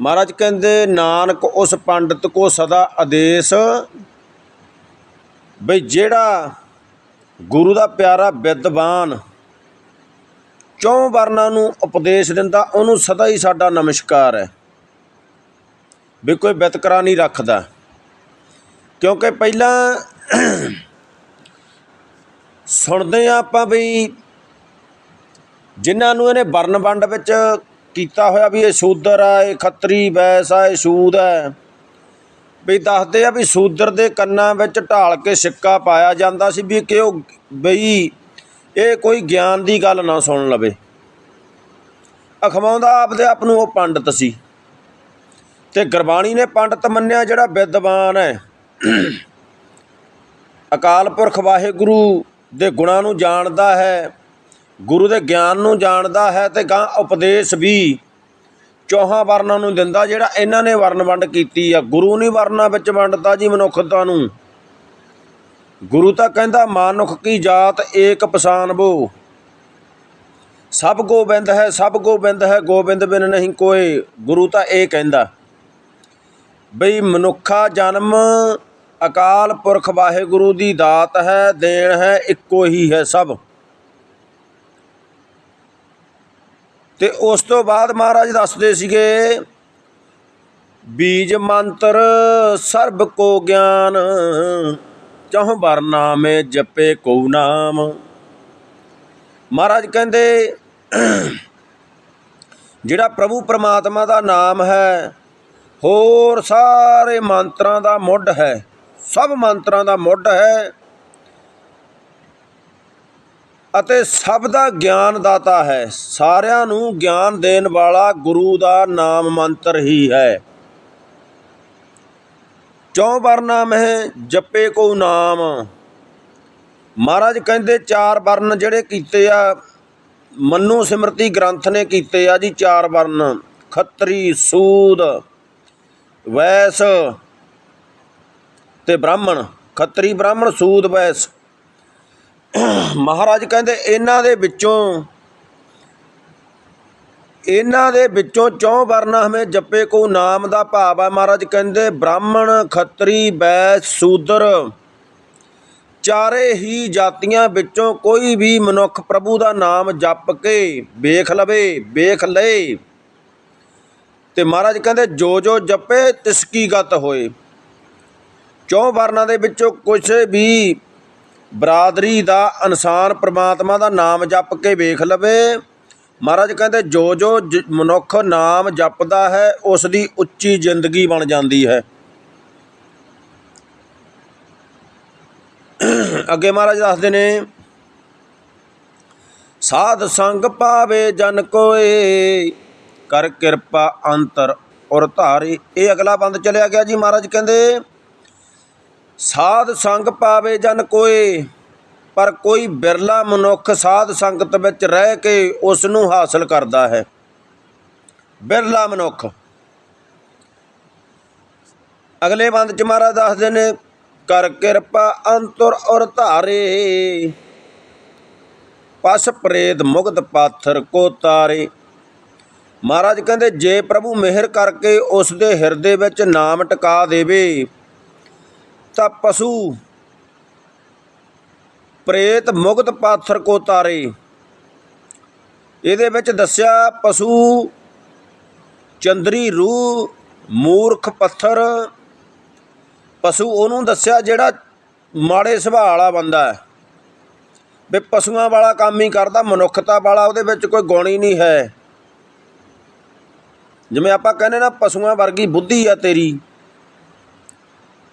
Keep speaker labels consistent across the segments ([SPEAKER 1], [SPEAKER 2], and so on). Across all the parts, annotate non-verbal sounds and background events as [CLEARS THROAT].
[SPEAKER 1] ਮਹਾਰਾਜ ਕਹਿੰਦੇ, ਨਾਨਕ ਉਸ ਪੰਡਤ ਕੋ ਸਦਾ ਆਦੇਸ਼। ਬਈ ਜਿਹੜਾ ਗੁਰੂ ਦਾ ਪਿਆਰਾ ਵਿਦਵਾਨ ਚੌਂ ਵਰਨਾਂ ਨੂੰ ਉਪਦੇਸ਼ ਦਿੰਦਾ, ਉਹਨੂੰ ਸਦਾ ਹੀ ਸਾਡਾ ਨਮਸਕਾਰ ਹੈ। ਵੀ ਕੋਈ ਵਿਤਕਰਾ ਨਹੀਂ ਰੱਖਦਾ। ਕਿਉਂਕਿ ਪਹਿਲਾਂ ਸੁਣਦੇ ਆ ਆਪਾਂ ਵੀ ਜਿਨ੍ਹਾਂ ਨੂੰ ਇਹਨੇ ਵਰਨ ਵੰਡ ਵਿੱਚ ਕੀਤਾ ਹੋਇਆ ਵੀ ਇਹ ਸ਼ੂਦਰ ਆ, ਇਹ ਖੱਤਰੀ ਵੈਸ ਆ, ਇਹ ਸ਼ੂਦ ਹੈ। ਵੀ ਦੱਸਦੇ ਆ ਵੀ ਸ਼ੂਦਰ ਦੇ ਕੰਨਾਂ ਵਿੱਚ ਢਾਲ ਕੇ ਸਿੱਕਾ ਪਾਇਆ ਜਾਂਦਾ ਸੀ ਵੀ ਕਿ ਉਹ ਬਈ ਇਹ ਕੋਈ ਗਿਆਨ ਦੀ ਗੱਲ ਨਾ ਸੁਣ ਲਵੇ। ਅਖਵਾਉਂਦਾ ਆਪਦੇ ਆਪ ਨੂੰ ਉਹ ਪੰਡਤ ਸੀ। ਤੇ ਗੁਰਬਾਣੀ ਨੇ ਪੰਡਤ ਮੰਨਿਆ ਜਿਹੜਾ ਵਿਦਵਾਨ ਹੈ। ਅਕਾਲ ਪੁਰਖ ਵਾਹਿਗੁਰੂ ਦੇ ਗੁਣਾਂ ਨੂੰ ਜਾਣਦਾ ਹੈ। ਗੁਰੂ ਦੇ ਗਿਆਨ ਨੂੰ ਜਾਣਦਾ ਹੈ ਤੇ ਗਾਂ ਉਪਦੇਸ਼ ਵੀ ਚੌਹਾਂ ਵਰਨਾਂ ਨੂੰ ਦਿੰਦਾ, ਜਿਹੜਾ ਇਹਨਾਂ ਨੇ ਵਰਨ ਵੰਡ ਕੀਤੀ ਆ। ਗੁਰੂ ਨਹੀਂ ਵਰਨਾਂ ਵਿੱਚ ਵੰਡਦਾ ਜੀ ਮਨੁੱਖਤਾ ਨੂੰ। ਗੁਰੂ ਤਾਂ ਕਹਿੰਦਾ, ਮਾਨੁਖ ਕੀ ਜਾਤ ਏਕ ਪਛਾਨਬੋ ਸਭ ਗੋਬਿੰਦ ਹੈ, ਸਭ ਗੋਬਿੰਦ ਹੈ, ਗੋਬਿੰਦ ਬਿਨ ਨਹੀਂ ਕੋਏ। ਗੁਰੂ ਤਾਂ ਇਹ ਕਹਿੰਦਾ, ਬਈ ਮਨੁੱਖਾ ਜਨਮ ਅਕਾਲ ਪੁਰਖ ਵਾਹਿਗੁਰੂ ਦੀ ਦਾਤ ਹੈ, ਦੇਣ ਹੈ ਇੱਕੋ ਹੀ ਹੈ ਸਭ। ਤੇ ਉਸ ਤੋਂ ਬਾਅਦ ਮਹਾਰਾਜ ਦੱਸਦੇ ਸੀਗੇ, ਬੀਜ ਮੰਤਰ ਸਰਬ ਕੋ ਗਿਆਨ, ਚਹੁ ਬਰਨਾਮੇ ਜਪੇ ਕੋ ਨਾਮ। ਮਹਾਰਾਜ ਕਹਿੰਦੇ, ਜਿਹੜਾ ਪ੍ਰਭੂ ਪਰਮਾਤਮਾ ਦਾ ਨਾਮ ਹੈ, ਹੋਰ ਸਾਰੇ ਮੰਤਰਾਂ ਦਾ ਮੁੱਢ ਹੈ, ਸਭ ਮੰਤਰਾਂ ਦਾ ਮੁੱਢ ਹੈ ਅਤੇ ਸਭ ਦਾ ਗਿਆਨ ਦਾਤਾ ਹੈ। ਸਾਰਿਆਂ ਨੂੰ ਗਿਆਨ ਦੇਣ ਵਾਲਾ ਗੁਰੂ ਦਾ ਨਾਮ ਮੰਤਰ ਹੀ ਹੈ। ਚੌ ਵਰਨਾਮ ਹੈ ਜਪੇ ਕੋ ਨਾਮ। ਮਹਾਰਾਜ ਕਹਿੰਦੇ, ਚਾਰ ਵਰਨ ਜਿਹੜੇ ਕੀਤੇ ਆ, ਮੰਨੂ ਸਿਮਰਤੀ ਗ੍ਰੰਥ ਨੇ ਕੀਤੇ ਆ ਜੀ, ਚਾਰ ਵਰਨ। ਖੱਤਰੀ, ਸੂਦ, ਵੈਸ ਤੇ ਬ੍ਰਾਹਮਣ। ਖੱਤਰੀ, ਬ੍ਰਾਹਮਣ, ਸੂਦ, ਵੈਸ। ਮਹਾਰਾਜ ਕਹਿੰਦੇ ਇਹਨਾਂ ਦੇ ਵਿੱਚੋਂ, ਇਹਨਾਂ ਦੇ ਵਿੱਚੋਂ ਚੌ ਵਰਨਾ ਹਮੇ ਜਪੇ ਕੋ ਨਾਮ ਦਾ ਭਾਵ ਹੈ। ਮਹਾਰਾਜ ਕਹਿੰਦੇ, ਬ੍ਰਾਹਮਣ, ਖੱਤਰੀ ਵੈਸ ਸੂਦਰ, ਚਾਰੇ ਹੀ ਜਾਤੀਆਂ ਵਿੱਚੋਂ ਕੋਈ ਵੀ ਮਨੁੱਖ ਪ੍ਰਭੂ ਦਾ ਨਾਮ ਜਪ ਕੇ ਵੇਖ ਲਵੇ, ਵੇਖ ਲਏ ਤੇ ਮਹਾਰਾਜ ਕਹਿੰਦੇ, ਜੋ ਜੋ ਜਪੇ ਤਿਸ ਗਤ ਹੋਏ। ਚੌ ਵਰਨਾਂ ਦੇ ਵਿੱਚੋਂ ਕੁਛ ਵੀ ਬਰਾਦਰੀ ਦਾ ਇਨਸਾਨ ਪ੍ਰਮਾਤਮਾ ਦਾ ਨਾਮ ਜਪ ਕੇ ਵੇਖ ਲਵੇ। ਮਹਾਰਾਜ ਕਹਿੰਦੇ ਜੋ ਜੋ ਜ- ਮਨੁੱਖ ਨਾਮ ਜਪਦਾ ਹੈ ਉਸ ਦੀ ਉੱਚੀ ਜ਼ਿੰਦਗੀ ਬਣ ਜਾਂਦੀ ਹੈ। ਅੱਗੇ ਮਹਾਰਾਜ ਦੱਸਦੇ ਨੇ, ਸਾਧ ਸੰਗ ਪਾਵੇ ਜਨ ਕੋਏ, ਕਰ ਕਿਰਪਾ ਅੰਤਰ ਔਰ ਧਾਰੀ। ਇਹ ਅਗਲਾ ਬੰਦ ਚਲਿਆ ਗਿਆ ਜੀ ਮਹਾਰਾਜ ਕਹਿੰਦੇ। ਸਾਧ ਸੰਗ ਪਾਵੇ ਜਨ ਕੋਏ, ਪਰ ਕੋਈ ਬਿਰਲਾ ਮਨੁੱਖ ਸਾਧ ਸੰਗਤ ਵਿੱਚ ਰਹਿ ਕੇ ਉਸ ਨੂੰ ਹਾਸਲ ਕਰਦਾ ਹੈ। ਬਿਰਲਾ ਮਨੁੱਖ। ਅਗਲੇ ਬੰਦ ਚ ਮਹਾਰਾਜ ਦੱਸਦੇ ਨੇ, ਕਰ ਕਿਰਪਾ ਅੰਤਰ ਔਰ ਧਾਰੇ, ਪਸ ਪ੍ਰੇਤ ਮੁਗਤ ਪਾਥਰ ਕੋ ਤਾਰੇ। ਮਹਾਰਾਜ ਕਹਿੰਦੇ, ਜੇ ਪ੍ਰਭੂ ਮਿਹਰ ਕਰਕੇ ਉਸ ਦੇ ਹਿਰਦੇ ਵਿੱਚ ਨਾਮ ਟਿਕਾ ਦੇਵੇ ਤਾਂ ਪਸ਼ੂ। ਪ੍ਰੇਤ ਮੁਗਤ ਪਾਥਰ ਕੋ ਤਾਰੇ। ਇਹਦੇ ਵਿੱਚ ਦੱਸਿਆ, ਪਸ਼ੂ ਚੰਦਰੀ, ਰੂਹ, ਮੂਰਖ ਪੱਥਰ। ਪਸ਼ੂ ਉਹਨੂੰ ਦੱਸਿਆ ਜਿਹੜਾ ਮਾੜੇ ਸੁਭਾਅ ਵਾਲਾ ਬੰਦਾ ਹੈ। ਵੀ ਪਸ਼ੂਆਂ ਵਾਲਾ ਕੰਮ ਹੀ ਕਰਦਾ, ਮਨੁੱਖਤਾ ਵਾਲਾ ਉਹਦੇ ਵਿੱਚ ਕੋਈ ਗੁਣ ਹੀ ਨਹੀਂ ਹੈ। ਜਿਵੇਂ ਆਪਾਂ ਕਹਿੰਦੇ ਨਾ, ਪਸ਼ੂਆਂ ਵਰਗੀ ਬੁੱਧੀ ਆ ਤੇਰੀ।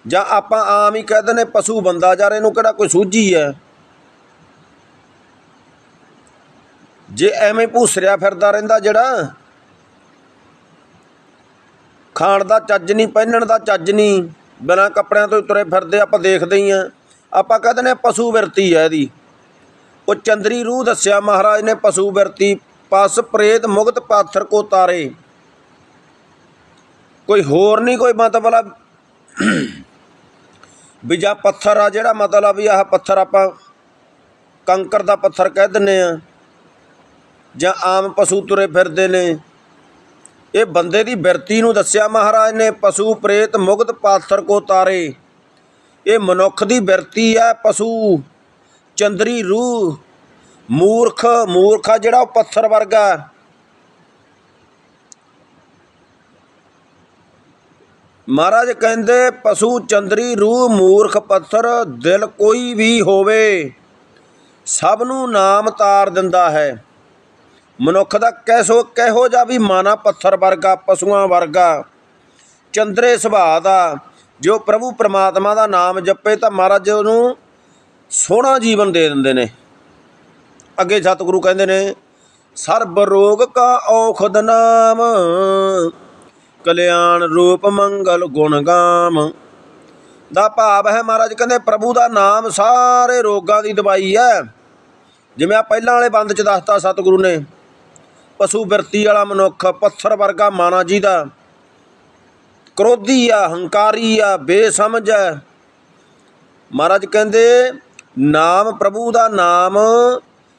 [SPEAKER 1] ਜਾਂ ਆਪਾਂ ਆਮ ਹੀ ਕਹਿੰਦੇ ਨੇ ਪਸ਼ੂ ਬੰਦਾ ਯਾਰ, ਇਹਨੂੰ ਕਿਹੜਾ ਕੋਈ ਸੂਝੀ ਹੈ? ਜੇ ਐਵੇਂ ਭੂਸਰਿਆ ਫਿਰਦਾ ਰਹਿੰਦਾ ਜਿਹੜਾ, ਖਾਣ ਦਾ ਚੱਜ ਨਹੀਂ, ਪਹਿਨਣ ਦਾ ਚੱਜ ਨਹੀਂ, ਬਿਨਾਂ ਕੱਪੜਿਆਂ ਤੋਂ ਤੁਰੇ ਫਿਰਦੇ ਆਪਾਂ ਦੇਖਦੇ ਹੀ ਆ ਆਪਾਂ ਕਹਿੰਦੇ ਨੇ ਪਸ਼ੂ ਵਿਰਤੀ ਹੈ ਇਹਦੀ। ਉਹ ਚੰਦਰੀ ਰੂਹ ਦੱਸਿਆ ਮਹਾਰਾਜ ਨੇ ਪਸ਼ੂ ਵਿਰਤੀ, ਪਸ ਪ੍ਰੇਤ ਮੁਗਤ ਪਾਥਰ ਕੋ ਤਾਰੇ। ਕੋਈ ਹੋਰ ਨਹੀਂ, ਕੋਈ ਮਤਲਬ ਵੀ ਜਾਂ ਪੱਥਰ ਆ, ਜਿਹੜਾ ਮਤਲਬ ਵੀ ਆਹ ਪੱਥਰ ਆਪਾਂ ਕੰਕਰ ਦਾ ਪੱਥਰ ਕਹਿ ਦਿੰਨੇ ਆ, ਜਾਂ ਆਮ ਪਸ਼ੂ ਤੁਰੇ ਫਿਰਦੇ ਨੇ। ਇਹ ਬੰਦੇ ਦੀ ਬਿਰਤੀ ਨੂੰ ਦੱਸਿਆ ਮਹਾਰਾਜ ਨੇ, ਪਸ਼ੂ ਪ੍ਰੇਤ ਮੁਗਧ ਪਾਥਰ ਕੋ ਤਾਰੇ। ਇਹ ਮਨੁੱਖ ਦੀ ਬਿਰਤੀ ਹੈ ਪਸ਼ੂ, ਚੰਦਰੀ ਰੂਹ, ਮੂਰਖ, ਮੂਰਖਾ ਜਿਹੜਾ ਉਹ ਪੱਥਰ ਵਰਗਾ। ਮਹਾਰਾਜ ਕਹਿੰਦੇ, ਪਸ਼ੂ, ਚੰਦਰੀ, ਰੂਹ, ਮੂਰਖ, ਪੱਥਰ, ਦਿਲ ਕੋਈ ਵੀ ਹੋਵੇ, ਸਭ ਨੂੰ ਨਾਮ ਤਾਰ ਦਿੰਦਾ ਹੈ। ਮਨੁੱਖ ਦਾ ਕੈਸੋ, ਕਿਹੋ ਜਿਹਾ ਵੀ ਮਾਨਾ ਪੱਥਰ ਵਰਗਾ, ਪਸ਼ੂਆਂ ਵਰਗਾ, ਚੰਦਰੇ ਸੁਭਾਅ ਦਾ, ਜੋ ਪ੍ਰਭੂ ਪ੍ਰਮਾਤਮਾ ਦਾ ਨਾਮ ਜਪੇ ਤਾਂ ਮਹਾਰਾਜ ਉਹਨੂੰ ਸੋਹਣਾ ਜੀਵਨ ਦੇ ਦਿੰਦੇ ਨੇ। ਅੱਗੇ ਸਤਿਗੁਰੂ ਕਹਿੰਦੇ ਨੇ, ਸਰਬ ਰੋਗ ਕਾ ਔਖਦ ਨਾਮ ਕਲਿਆਣ ਰੂਪ ਮੰਗਲ ਗੁਣ ਗਾਮ। ਦਾ ਭਾਵ ਹੈ ਮਹਾਰਾਜ, ਕਹਿੰਦੇ ਪ੍ਰਭੂ ਦਾ ਨਾਮ ਸਾਰੇ ਰੋਗਾਂ ਦੀ ਦਵਾਈ ਹੈ। ਜਿਵੇਂ ਆ ਪਹਿਲਾਂ ਵਾਲੇ ਬੰਦ ਚ ਦੱਸਤਾ ਸਤਿਗੁਰੂ ਨੇ, ਪਸ਼ੂ ਬਿਰਤੀ ਵਾਲਾ ਮਨੁੱਖ, ਪੱਥਰ ਵਰਗਾ ਮਾਨਾ ਜੀ ਦਾ ਕ੍ਰੋਧੀ ਆ, ਹੰਕਾਰੀ ਆ, ਬੇਸਮਝ ਹੈ। ਮਹਾਰਾਜ ਕਹਿੰਦੇ, ਨਾਮ ਪ੍ਰਭੂ ਦਾ ਨਾਮ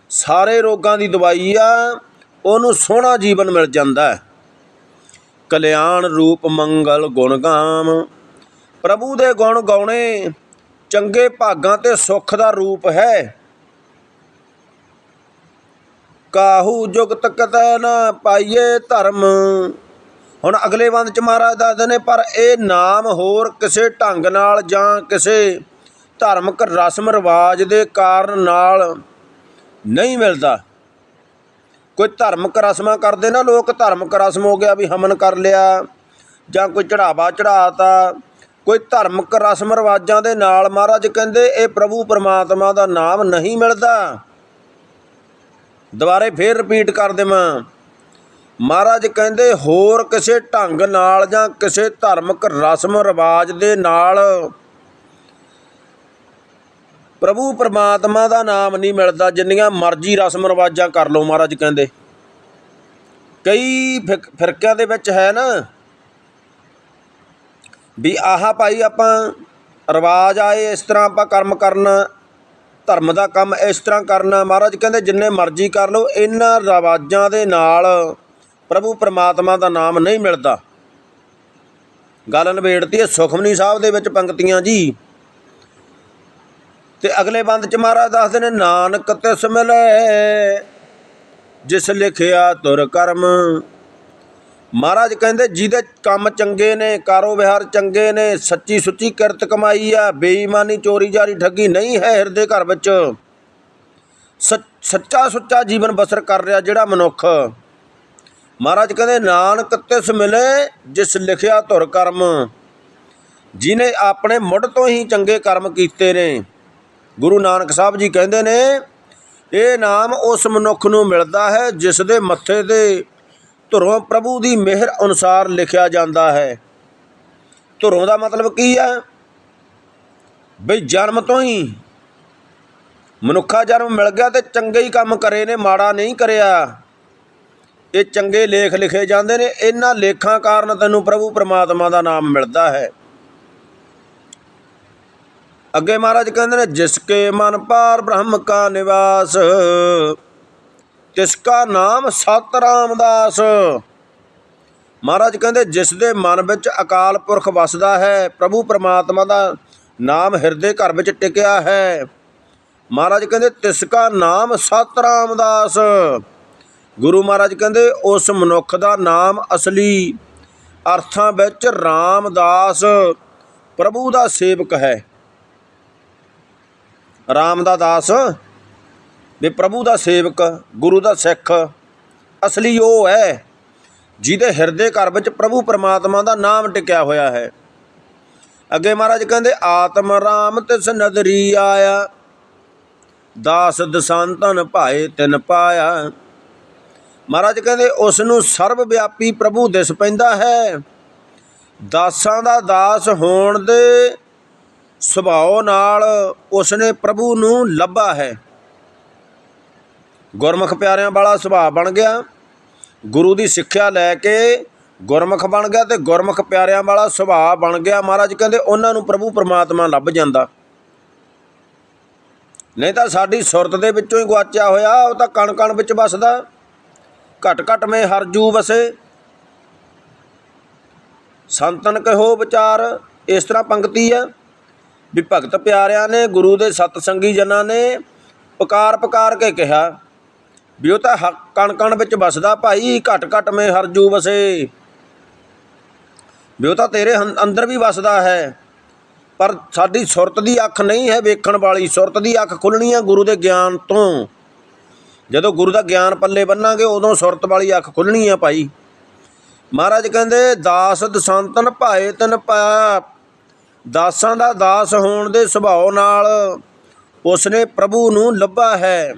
[SPEAKER 1] ਸਾਰੇ ਰੋਗਾਂ ਦੀ ਦਵਾਈ ਆ, ਉਹਨੂੰ ਸੋਹਣਾ ਜੀਵਨ ਮਿਲ ਜਾਂਦਾ ਹੈ। ਕਲਿਆਣ ਰੂਪ ਮੰਗਲ ਗੁਣ ਗਾਮ। ਪ੍ਰਭੂ ਦੇ ਗੁਣ ਗਾਉਣੇ ਚੰਗੇ ਭਾਗਾਂ ਤੇ ਸੁੱਖ ਦਾ ਰੂਪ ਹੈ। ਕਾਹੂ ਜੁਗਤ ਕਤੈ ਨਾ ਪਾਈਏ ਧਰਮ। ਹੁਣ ਅਗਲੇ ਬੰਦ ਚ ਮਹਾਰਾਜ ਦੱਸਦੇ ਨੇ, ਪਰ ਇਹ ਨਾਮ ਹੋਰ ਕਿਸੇ ਢੰਗ ਨਾਲ ਜਾਂ ਕਿਸੇ ਧਾਰਮਿਕ ਰਸਮ ਰਿਵਾਜ ਦੇ ਕਾਰਨ ਨਾਲ ਨਹੀਂ ਮਿਲਦਾ। ਕੋਈ ਧਾਰਮਿਕ ਰਸਮਾਂ ਕਰਦੇ ਨਾ ਲੋਕ ਧਾਰਮਿਕ ਰਸਮ ਹੋ ਗਿਆ ਵੀ ਹਮਨ ਕਰ ਲਿਆ, ਜਾਂ ਕੋਈ ਚੜਾਵਾ ਚੜਾਤਾ। ਕੋਈ ਧਾਰਮਿਕ ਰਸਮ ਰਿਵਾਜਾਂ ਦੇ ਨਾਲ ਮਹਾਰਾਜ ਕਹਿੰਦੇ, ਇਹ ਪ੍ਰਭੂ ਪਰਮਾਤਮਾ ਦਾ ਨਾਮ ਨਹੀਂ ਮਿਲਦਾ। ਦੁਬਾਰੇ ਫੇਰ ਰਿਪੀਟ ਕਰ ਦੇਵਾਂ। ਮਹਾਰਾਜ ਕਹਿੰਦੇ, ਹੋਰ ਕਿਸੇ ਢੰਗ ਨਾਲ ਜਾਂ ਕਿਸੇ ਧਾਰਮਿਕ ਰਸਮ ਰਿਵਾਜ ਦੇ ਨਾਲ ਪ੍ਰਭੂ ਪਰਮਾਤਮਾ ਦਾ ਨਾਮ ਨਹੀਂ ਮਿਲਦਾ, ਜਿੰਨੀਆਂ ਮਰਜ਼ੀ ਰਸਮ ਰਿਵਾਜਾਂ ਕਰ ਲਓ ਮਹਾਰਾਜ ਕਹਿੰਦੇ। ਕਈ ਫਿਕ- ਫਿਰਕਿਆਂ ਦੇ ਵਿੱਚ ਹੈ ਨਾ ਵੀ ਆਹ ਭਾਈ ਆਪਾਂ ਰਿਵਾਜ ਆਏ, ਇਸ ਤਰ੍ਹਾਂ ਆਪਾਂ ਕਰਮ ਕਰਨਾ, ਧਰਮ ਦਾ ਕੰਮ ਇਸ ਤਰ੍ਹਾਂ ਕਰਨਾ, ਮਹਾਰਾਜ ਕਹਿੰਦੇ ਜਿੰਨੇ ਮਰਜ਼ੀ ਕਰ ਲਓ, ਇਹਨਾਂ ਰਿਵਾਜਾਂ ਦੇ ਨਾਲ ਪ੍ਰਭੂ ਪਰਮਾਤਮਾ ਦਾ ਨਾਮ ਨਹੀਂ ਮਿਲਦਾ। ਗੱਲ ਨਿਬੇੜਤੀ ਹੈ ਸੁਖਮਨੀ ਸਾਹਿਬ ਦੇ ਵਿੱਚ ਪੰਕਤੀਆਂ ਜੀ। ਤੇ ਅਗਲੇ ਬੰਦ ਚ ਮਹਾਰਾਜ ਦੱਸਦੇ ਨੇ, ਨਾਨਕ ਤਿਸ ਮਿਲੇ, ਜਿਸ ਲਿਖਿਆ ਤੁਰ ਕਰਮ। ਮਹਾਰਾਜ ਕਹਿੰਦੇ, ਜਿਹਦੇ ਕੰਮ ਚੰਗੇ ਨੇ ਕਾਰੋ ਵਿਹਾਰ ਚੰਗੇ ਨੇ, ਸੱਚੀ ਸੁੱਚੀ ਕਿਰਤ ਕਮਾਈ ਆ, ਬੇਈਮਾਨੀ ਚੋਰੀ ਜਾਰੀ ਠੱਗੀ ਨਹੀਂ ਹੈ ਹਿਰਦੇ ਘਰ ਵਿੱਚ। ਸੱਚਾ, ਸੁੱਚਾ ਜੀਵਨ ਬਸਰ ਕਰ ਰਿਹਾ ਜਿਹੜਾ ਮਨੁੱਖ। ਮਹਾਰਾਜ ਕਹਿੰਦੇ, ਨਾਨਕ ਤਿਸ ਮਿਲੇ, ਜਿਸ ਲਿਖਿਆ ਧੁਰ ਕਰਮ। ਜਿਨੇ ਆਪਣੇ ਮੁੱਢ ਤੋਂ ਹੀ ਚੰਗੇ ਕਰਮ ਕੀਤੇ ਨੇ। ਗੁਰੂ ਨਾਨਕ ਸਾਹਿਬ ਜੀ ਕਹਿੰਦੇ ਨੇ, ਇਹ ਨਾਮ ਉਸ ਮਨੁੱਖ ਨੂੰ ਮਿਲਦਾ ਹੈ ਜਿਸ ਦੇ ਮੱਥੇ ਤੇ ਧੁਰੋਂ ਪ੍ਰਭੂ ਦੀ ਮਿਹਰ ਅਨੁਸਾਰ ਲਿਖਿਆ ਜਾਂਦਾ ਹੈ। ਧੁਰੋਂ ਦਾ ਮਤਲਬ ਕੀ ਹੈ? ਬਈ ਜਨਮ ਤੋਂ ਹੀ ਮਨੁੱਖਾ ਜਨਮ ਮਿਲ ਗਿਆ ਤੇ ਚੰਗੇ ਹੀ ਕੰਮ ਕਰੇ ਨੇ, ਮਾੜਾ ਨਹੀਂ ਕਰਿਆ। ਇਹ ਚੰਗੇ ਲੇਖ ਲਿਖੇ ਜਾਂਦੇ ਨੇ, ਇਹਨਾਂ ਲੇਖਾਂ ਕਾਰਨ ਤੈਨੂੰ ਪ੍ਰਭੂ ਪ੍ਰਮਾਤਮਾ ਦਾ ਨਾਮ ਮਿਲਦਾ ਹੈ। ਅੱਗੇ ਮਹਾਰਾਜ ਕਹਿੰਦੇ ਨੇ, ਜਿਸ ਕੇ ਮਨ ਪਾਰ ਬ੍ਰਹਮ ਕਾ ਨਿਵਾਸ, ਤਿਸ ਕਾ ਨਾਮ ਸਤ ਰਾਮਦਾਸ ਮਹਾਰਾਜ ਕਹਿੰਦੇ, ਜਿਸ ਦੇ ਮਨ ਵਿੱਚ ਅਕਾਲ ਪੁਰਖ ਵਸਦਾ ਹੈ, ਪ੍ਰਭੂ ਪਰਮਾਤਮਾ ਦਾ ਨਾਮ ਹਿਰਦੇ ਘਰ ਵਿੱਚ ਟਿਕਿਆ ਹੈ। ਮਹਾਰਾਜ ਕਹਿੰਦੇ, ਤਿਸ ਕਾ ਨਾਮ ਸਤ ਰਾਮਦਾਸ ਗੁਰੂ ਮਹਾਰਾਜ ਕਹਿੰਦੇ, ਉਸ ਮਨੁੱਖ ਦਾ ਨਾਮ ਅਸਲੀ ਅਰਥਾਂ ਵਿੱਚ ਰਾਮਦਾਸ ਪ੍ਰਭੂ ਦਾ ਸੇਵਕ ਹੈ। ਰਾਮ ਦਾ ਦਾਸ ਵੀ ਪ੍ਰਭੂ ਦਾ ਸੇਵਕ, ਗੁਰੂ ਦਾ ਸਿੱਖ। ਅਸਲੀ ਉਹ ਹੈ ਜਿਹਦੇ ਹਿਰਦੇ ਘਰ ਵਿੱਚ ਪ੍ਰਭੂ ਪਰਮਾਤਮਾ ਦਾ ਨਾਮ ਟਿਕਿਆ ਹੋਇਆ ਹੈ। ਅੱਗੇ ਮਹਾਰਾਜ ਕਹਿੰਦੇ, ਆਤਮ ਰਾਮ ਤਿਸ ਨਦਰੀ ਆਇਆ, ਦਾਸ ਦਸਾਂਤਨ ਭਾਏ ਤਿਨ ਪਾਇਆ। ਮਹਾਰਾਜ ਕਹਿੰਦੇ ਉਸ ਨੂੰ ਸਰਬ ਵਿਆਪੀ ਪ੍ਰਭੂ ਦਿਸ ਪੈਂਦਾ ਹੈ। ਦਾਸਾਂ ਦਾ ਦਾਸ ਹੋਣ ਦੇ ਸੁਭਾਅ ਨਾਲ ਉਸਨੇ ਪ੍ਰਭੂ ਨੂੰ ਲੱਭਾ ਹੈ। ਗੁਰਮੁਖ ਪਿਆਰਿਆਂ ਵਾਲਾ ਸੁਭਾਅ ਬਣ ਗਿਆ। ਗੁਰੂ ਦੀ ਸਿੱਖਿਆ ਲੈ ਕੇ ਗੁਰਮੁਖ ਬਣ ਗਿਆ ਤੇ ਗੁਰਮੁਖ ਪਿਆਰਿਆਂ ਵਾਲਾ ਸੁਭਾਅ ਬਣ ਗਿਆ। ਮਹਾਰਾਜ ਕਹਿੰਦੇ, ਉਹਨਾਂ ਨੂੰ ਪ੍ਰਭੂ ਪਰਮਾਤਮਾ ਲੱਭ ਜਾਂਦਾ। ਨਹੀਂ ਤਾਂ ਸਾਡੀ ਸੁਰਤ ਦੇ ਵਿੱਚੋਂ ਹੀ ਗਵਾਚਿਆ ਹੋਇਆ, ਉਹ ਤਾਂ ਕਣ ਕਣ ਵਿੱਚ ਵਸਦਾ। ਘਟ ਘਟ ਮੇ ਹਰਜੂ ਵਸੇ। ਸੰਤਨ ਕਹੋ ਵਿਚਾਰ, ਇਸ ਤਰ੍ਹਾਂ ਪੰਕਤੀ ਹੈ। ਵੀ ਭਗਤ ਪਿਆਰਿਆਂ ਨੇ, ਗੁਰੂ ਦੇ ਸਤਸੰਗੀ ਜਨਾਂ ਨੇ ਪੁਕਾਰ ਪੁਕਾਰ ਕੇ ਕਿਹਾ ਵੀ ਉਹ ਤਾਂ ਹੱਕ- ਕਣ ਕਣ ਵਿੱਚ ਵਸਦਾ ਭਾਈ, ਘਟ ਘਟ ਮੇ ਹਰਜੂ ਵਸੇ। ਵੀ ਉਹ ਤਾਂ ਤੇਰੇ ਅੰਦਰ ਵੀ ਵਸਦਾ ਹੈ। ਪਰ ਸਾਡੀ ਸੁਰਤ ਦੀ ਅੱਖ ਨਹੀਂ ਹੈ ਵੇਖਣ ਵਾਲੀ, ਸੁਰਤ ਦੀ ਅੱਖ ਖੁੱਲਣੀ ਹੈ ਗੁਰੂ ਦੇ ਗਿਆਨ ਤੋਂ। ਜਦੋਂ ਗੁਰੂ ਦਾ ਗਿਆਨ ਪੱਲੇ ਬੰਨਾਂਗੇ, ਉਦੋਂ ਸੁਰਤ ਵਾਲੀ ਅੱਖ ਖੁੱਲਣੀ ਹੈ ਭਾਈ। ਮਹਾਰਾਜ ਕਹਿੰਦੇ, ਦਾਸ ਦਸੰਤਨ ਭਾਏ ਤਨ ਪਾਇਆ ਦਾਸਾਂ ਦਾ ਦਾਸ ਹੋਣ ਦੇ ਸੁਭਾਅ ਨਾਲ ਉਸਨੇ ਪ੍ਰਭੂ ਨੂੰ ਲੱਭਾ ਹੈ।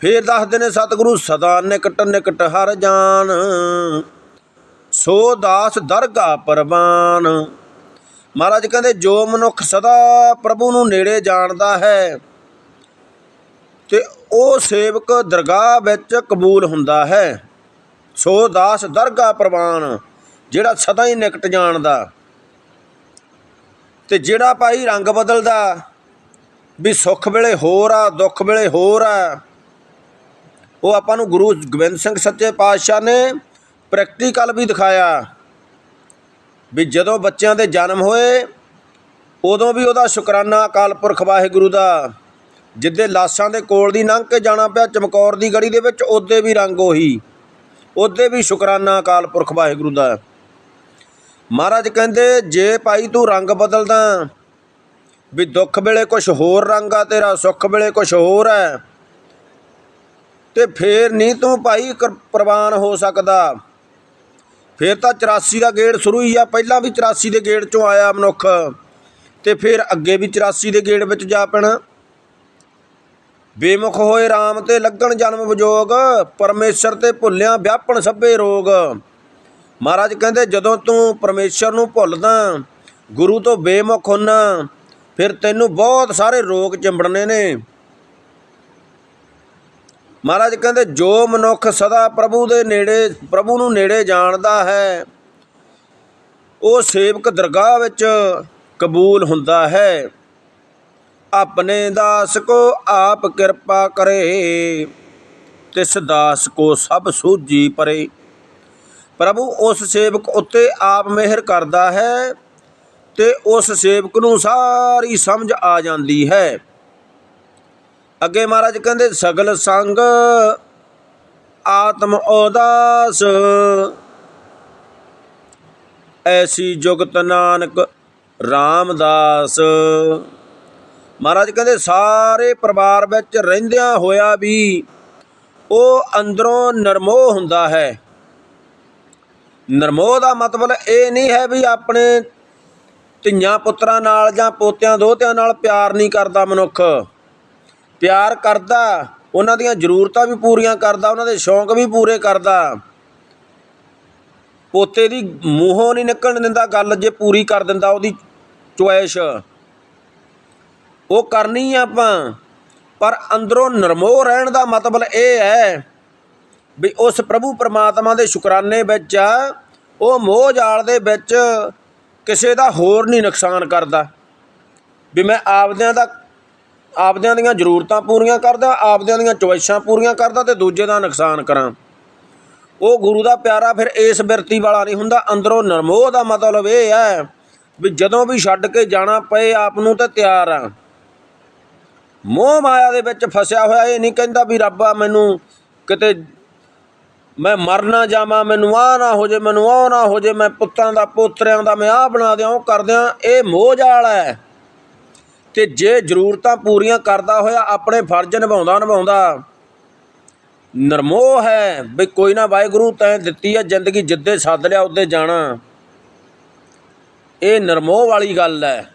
[SPEAKER 1] ਫੇਰ ਦੱਸਦੇ ਨੇ, ਸਤਿਗੁਰੂ ਸਦਾ ਨਿਕਟ ਨਿਕਟ ਹਰ ਜਾਨ, ਸੋ ਦਾਸ ਦਰਗਾ ਪਰਵਾਨ। ਮਹਾਰਾਜ ਕਹਿੰਦੇ, ਜੋ ਮਨੁੱਖ ਸਦਾ ਪ੍ਰਭੂ ਨੂੰ ਨੇੜੇ ਜਾਣਦਾ ਹੈ, ਤੇ ਉਹ ਸੇਵਕ ਦਰਗਾਹ ਵਿੱਚ ਕਬੂਲ ਹੁੰਦਾ ਹੈ। ਸੋ ਦਾਸ ਦਰਗਾ ਪ੍ਰਵਾਨ, ਜਿਹੜਾ ਸਦਾ ਹੀ ਨਿਕਟ ਜਾਣਦਾ। ਤੇ ਜਿਹੜਾ ਭਾਈ ਰੰਗ ਬਦਲਦਾ ਵੀ ਸੁੱਖ ਵੇਲੇ ਹੋਰ ਆ, ਦੁੱਖ ਵੇਲੇ ਹੋਰ ਆ, ਉਹ ਆਪਾਂ ਨੂੰ ਗੁਰੂ ਗੋਬਿੰਦ ਸਿੰਘ ਸੱਚੇ ਪਾਤਸ਼ਾਹ ਨੇ ਪ੍ਰੈਕਟੀਕਲ ਵੀ ਦਿਖਾਇਆ ਵੀ ਜਦੋਂ ਬੱਚਿਆਂ ਦੇ ਜਨਮ ਹੋਏ, ਉਦੋਂ ਵੀ ਉਹਦਾ ਸ਼ੁਕਰਾਨਾ ਅਕਾਲ ਪੁਰਖ ਵਾਹਿਗੁਰੂ ਦਾ, ਜਿੱਦੇ ਲਾਸ਼ਾਂ ਦੇ ਕੋਲ ਦੀ ਲੰਘ ਕੇ ਜਾਣਾ ਪਿਆ ਚਮਕੌਰ ਦੀ ਗੜੀ ਦੇ ਵਿੱਚ, ਉਹਦੇ ਵੀ ਰੰਗ ਉਹੀ, ਉਹਦੇ ਵੀ ਸ਼ੁਕਰਾਨਾ ਅਕਾਲ ਪੁਰਖ ਵਾਹਿਗੁਰੂ ਦਾ। ਮਹਾਰਾਜ ਕਹਿੰਦੇ, ਜੇ ਭਾਈ ਤੂੰ ਰੰਗ ਬਦਲਦਾ ਵੀ ਦੁੱਖ ਵੇਲੇ ਕੁਝ ਹੋਰ ਰੰਗ ਆ ਤੇਰਾ, ਸੁੱਖ ਵੇਲੇ ਕੁਝ ਹੋਰ ਹੈ, ਤੇ ਫੇਰ ਨਹੀਂ ਤੂੰ ਭਾਈ ਪ੍ਰਵਾਨ ਹੋ ਸਕਦਾ। ਫੇਰ ਤਾਂ 84 ਦਾ ਗੇੜ ਸ਼ੁਰੂ ਹੀ ਆ, ਪਹਿਲਾਂ ਵੀ 84 ਦੇ ਗੇੜ ਚੋਂ ਆਇਆ ਮਨੁੱਖ, ਤੇ ਫਿਰ ਅੱਗੇ ਵੀ 84 ਦੇ ਗੇੜ ਵਿੱਚ ਜਾ ਪੈਣਾ। ਬੇਮੁਖ ਹੋਏ RAM ਤੇ ਲੱਗਣ ਜਨਮ ਵਿਜੋਗ, ਪਰਮੇਸ਼ਰ ਤੇ ਭੁੱਲਿਆ ਵਿਆਪਣ ਸਭੇ ਰੋਗ। ਮਹਾਰਾਜ ਕਹਿੰਦੇ, ਜਦੋਂ ਤੂੰ ਪਰਮੇਸ਼ਰ ਨੂੰ ਭੁੱਲਦਾ, ਗੁਰੂ ਤੋਂ ਬੇਮੁਖ ਹੁੰਨਾ, ਫਿਰ ਤੈਨੂੰ ਬਹੁਤ ਸਾਰੇ ਰੋਗ ਚਿੰਬੜਨੇ ਨੇ। ਮਹਾਰਾਜ ਕਹਿੰਦੇ, ਜੋ ਮਨੁੱਖ ਸਦਾ ਪ੍ਰਭੂ ਦੇ ਨੇੜੇ, ਪ੍ਰਭੂ ਨੂੰ ਨੇੜੇ ਜਾਣਦਾ ਹੈ, ਉਹ ਸੇਵਕ ਦਰਗਾਹ ਵਿੱਚ ਕਬੂਲ ਹੁੰਦਾ ਹੈ। ਆਪਣੇ ਦਾਸ ਕੋ ਆਪ ਕਿਰਪਾ ਕਰੇ, ਤਿਸ ਦਾਸ ਕੋ ਸਭ ਸੂਝੀ ਪਰੇ। ਪ੍ਰਭੂ ਉਸ ਸੇਵਕ ਉੱਤੇ ਆਪ ਮਿਹਰ ਕਰਦਾ ਹੈ ਤੇ ਉਸ ਸੇਵਕ ਨੂੰ ਸਾਰੀ ਸਮਝ ਆ ਜਾਂਦੀ ਹੈ। ਅੱਗੇ ਮਹਾਰਾਜ ਕਹਿੰਦੇ, ਸਗਲ ਸੰਗ ਆਤਮ ਉਦਾਸ। ਐਸੀ ਜੁਗਤ ਨਾਨਕ ਰਾਮਦਾਸ। ਮਹਾਰਾਜ ਕਹਿੰਦੇ, ਸਾਰੇ ਪਰਿਵਾਰ ਵਿੱਚ ਰਹਿੰਦਿਆਂ ਹੋਇਆ ਵੀ ਉਹ ਅੰਦਰੋਂ ਨਰਮੋਹ ਹੁੰਦਾ ਹੈ। ਨਰਮੋਹ ਦਾ ਮਤਲਬ ਇਹ ਨਹੀਂ ਹੈ ਵੀ ਆਪਣੇ ਧੀਆਂ ਪੁੱਤਰਾਂ ਨਾਲ ਜਾਂ ਪੋਤਿਆਂ ਦੋਹਤਿਆਂ ਨਾਲ ਪਿਆਰ ਨਹੀਂ ਕਰਦਾ ਮਨੁੱਖ। ਪਿਆਰ ਕਰਦਾ, ਉਹਨਾਂ ਦੀਆਂ ਜ਼ਰੂਰਤਾਂ ਵੀ ਪੂਰੀਆਂ ਕਰਦਾ, ਉਹਨਾਂ ਦੇ ਸ਼ੌਂਕ ਵੀ ਪੂਰੇ ਕਰਦਾ। ਪੋਤੇ ਦੀ ਮੂੰਹੋਂ ਨਹੀਂ ਨਿਕਲਣ ਦਿੰਦਾ ਗੱਲ ਜੇ ਪੂਰੀ ਕਰ ਦਿੰਦਾ ਉਹਦੀ ਚੁਆਇਸ਼। ਉਹ ਕਰਨੀ ਆ ਆਪਾਂ, ਪਰ ਅੰਦਰੋਂ ਨਰਮੋਹ ਰਹਿਣ ਦਾ ਮਤਲਬ ਇਹ ਹੈ ਵੀ ਉਸ ਪ੍ਰਭੂ ਪਰਮਾਤਮਾ ਦੇ ਸ਼ੁਕਰਾਨੇ ਵਿੱਚ ਉਹ ਮੋਹ ਜਾਲ ਦੇ ਵਿੱਚ ਕਿਸੇ ਦਾ ਹੋਰ ਨਹੀਂ ਨੁਕਸਾਨ ਕਰਦਾ। ਵੀ ਮੈਂ ਆਪਦਿਆਂ ਦਾ, ਆਪਦਿਆਂ ਦੀਆਂ ਜ਼ਰੂਰਤਾਂ ਪੂਰੀਆਂ ਕਰਦਾ, ਆਪਦਿਆਂ ਦੀਆਂ ਚੁਆਇਸ਼ਾਂ ਪੂਰੀਆਂ ਕਰਦਾ ਤੇ ਦੂਜੇ ਦਾ ਨੁਕਸਾਨ ਕਰਾਂ। ਉਹ ਗੁਰੂ ਦਾ ਪਿਆਰਾ ਫਿਰ ਇਸ ਬਿਰਤੀ ਵਾਲਾ ਨਹੀਂ ਹੁੰਦਾ, ਅੰਦਰੋਂ ਨਰਮੋਹ ਦਾ ਮਤਲਬ ਇਹ ਹੈ ਵੀ ਜਦੋਂ ਵੀ ਛੱਡ ਕੇ ਜਾਣਾ ਪਏ, ਆਪ ਨੂੰ ਤਾਂ ਤਿਆਰ ਆ। ਮੋਹ ਮਾਇਆ ਦੇ ਵਿੱਚ ਫਸਿਆ ਹੋਇਆ ਇਹ ਨਹੀਂ ਕਹਿੰਦਾ ਵੀ ਰੱਬਾ ਮੈਨੂੰ ਕਿਤੇ ਮੈਂ ਮਰ ਨਾ ਜਾਵਾਂ, ਮੈਨੂੰ ਆ ਨਾ ਹੋ ਜੇ, ਮੈਨੂੰ ਆ ਨਾ ਹੋ ਜੇ, ਮੈਂ ਪੁੱਤਾਂ ਦਾ, ਪੋਤਰਿਆਂ ਦਾ, ਮੈਂ ਆ ਬਣਾ ਦਿਆਂ, ਉਹ ਕਰ ਦਿਆਂ ਇਹ ਮੋਹ ਜਾਲ ਹੈ। ਤੇ ਜੇ ਜ਼ਰੂਰਤਾਂ ਪੂਰੀਆਂ ਕਰਦਾ ਹੋਇਆ, ਆਪਣੇ ਫਰਜ਼ ਨਿਭਾਉਂਦਾ ਨਿਭਾਉਂਦਾ। ਨਰਮੋਹ ਹੈ ਵੀ ਕੋਈ ਨਾ ਵਾਹਿਗੁਰੂ ਤੈਂ ਦਿੱਤੀ ਹੈ ਜ਼ਿੰਦਗੀ, ਜਿੱਦੇ ਸੱਦ ਲਿਆ ਉੱਦੇ ਜਾਣਾ। ਇਹ ਨਰਮੋਹ ਵਾਲੀ ਗੱਲ ਹੈ।